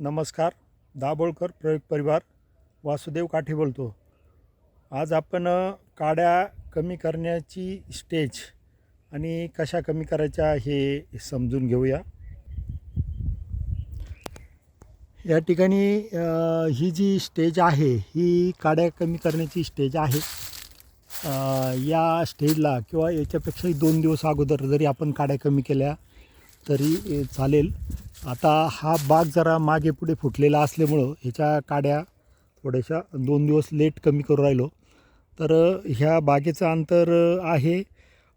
नमस्कार दाभोळकर प्रयोग परिवार वासुदेव काठे बोलतो. आज आपण काड्या कमी करण्याची स्टेज आणि कशा कमी करायच्या हे समजून घेऊया. या ठिकाणी ही जी स्टेज आहे ही काड्या कमी करण्याची स्टेज आहे. या स्टेजला किंवा याच्यापेक्षाही दोन दिवस अगोदर जरी आपण काड्या कमी केल्या तरी चालेल. आता हा बाग जरा मागे पुढे फुटलेला असल्यामुळं ह्याच्या काड्या थोड्याशा दोन दिवस लेट कमी करू राहिलो. तर ह्या बागेचं अंतर आहे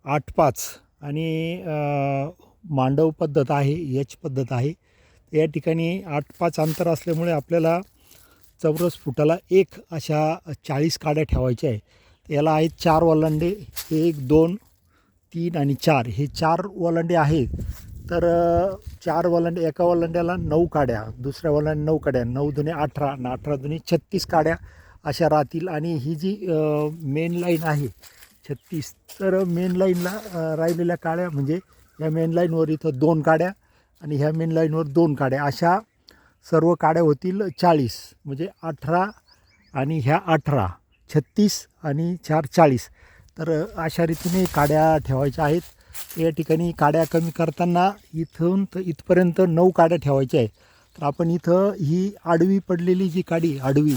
आठ पाच आणि मांडव पद्धत आहे यच पद्धत आहे. या ठिकाणी आठ पाच अंतर असल्यामुळे आपल्याला चौरस फुटाला एक अशा चाळीस काड्या ठेवायच्या आहे. याला आहेत चार वलांडे एक दोन तीन आणि चार. हे चार वलांडे आहेत. तर चार वलंडे एका वलांड्याला नऊ काड्या दुसऱ्या वलांड्या नऊ काड्या नऊ दुने अठरा आणि अठरा दुने छत्तीस काड्या अशा राहतील. आणि ही जी मेन लाईन आहे छत्तीस तर मेन लाईनला राहिलेल्या काड्या म्हणजे या मेन लाईनवर इथं दोन काड्या आणि ह्या मेन लाईनवर दोन काड्या. अशा सर्व काड्या होतील चाळीस म्हणजे अठरा आणि ह्या अठरा छत्तीस आणि चार चाळीस. तर अशा रीतीने काड्या ठेवायच्या आहेत. या ठिकाणी काड्या कमी करताना इथून तर इथपर्यंत नऊ काड्या ठेवायच्या आहे तर आपण इथं ही आडवी पडलेली जी काडी आडवी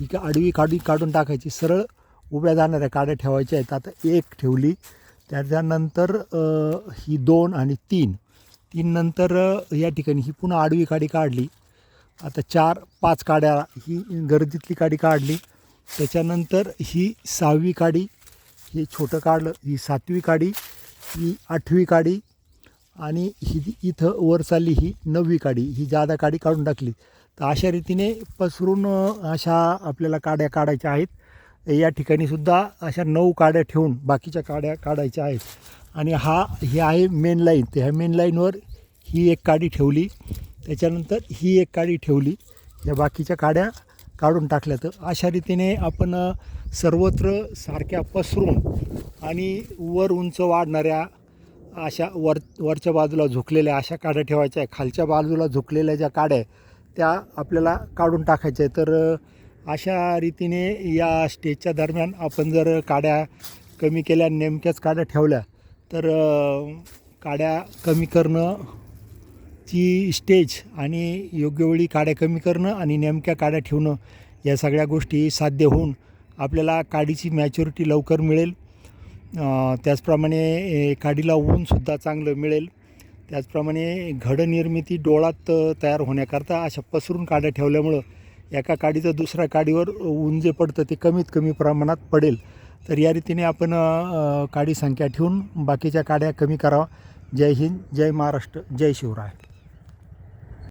ही का आडवी काडी काढून टाकायची सरळ उभ्या जाणाऱ्या काड्या ठेवायच्या आहेत. आता एक ठेवली त्याच्यानंतर ही दोन आणि तीन. तीन नंतर या ठिकाणी ही पुन्हा आडवी काडी काढली. आता चार पाच काड्या ही गर्दीतली काडी काढली. त्याच्यानंतर ही सहावी काडी ही छोटं काढलं ही सातवी काडी ही आठवी काडी आणि ही इथं वर चालली ही नववी काडी ही जादा काडी काढून टाकली. तर अशा रीतीने पसरून अशा आपल्याला काड्या काढायच्या आहेत. या ठिकाणी सुद्धा अशा नऊ काड्या ठेवून बाकीच्या काड्या काढायच्या आहेत. आणि हा हे आहे मेन लाईन तर ह्या मेन लाईनवर ही एक काडी ठेवली. त्याच्यानंतर ही एक काडी ठेवली. या बाकीच्या काड्या काढून टाकल्या तर अशा रीतीने आपण सर्वत्र सारख्या पसरून आणि वर उंच वाढणाऱ्या अशा वर वरच्या बाजूला झुकलेल्या अशा काड्या ठेवायच्या आहे खालच्या बाजूला झुकलेल्या ज्या काड्या आहेत त्या आपल्याला काढून टाकायच्या आहे तर अशा रीतीने या स्टेजच्या दरम्यान आपण जर काड्या कमी केल्या नेमक्याच काड्या ठेवल्या तर काड्या कमी करणं ची स्टेज आणि योग्य वेळी काड्या कमी करणं आणि नेमक्या काड्या ठेवणं या सगळ्या गोष्टी साध्य होऊन आपल्याला काडीची मॅच्युरिटी लवकर मिळेल. त्याचप्रमाणे काडीला ऊनसुद्धा चांगलं मिळेल. त्याचप्रमाणे घडनिर्मिती डोळात तयार होण्याकरता अशा पसरून काड्या ठेवल्यामुळं एका काडीचं दुसऱ्या काडीवर ऊन जे पडतं ते कमीत कमी प्रमाणात पडेल. तर या रीतीने आपण काडी संख्या ठेवून बाकीच्या काड्या कमी करावा. जय हिंद जय महाराष्ट्र जय शिवराय.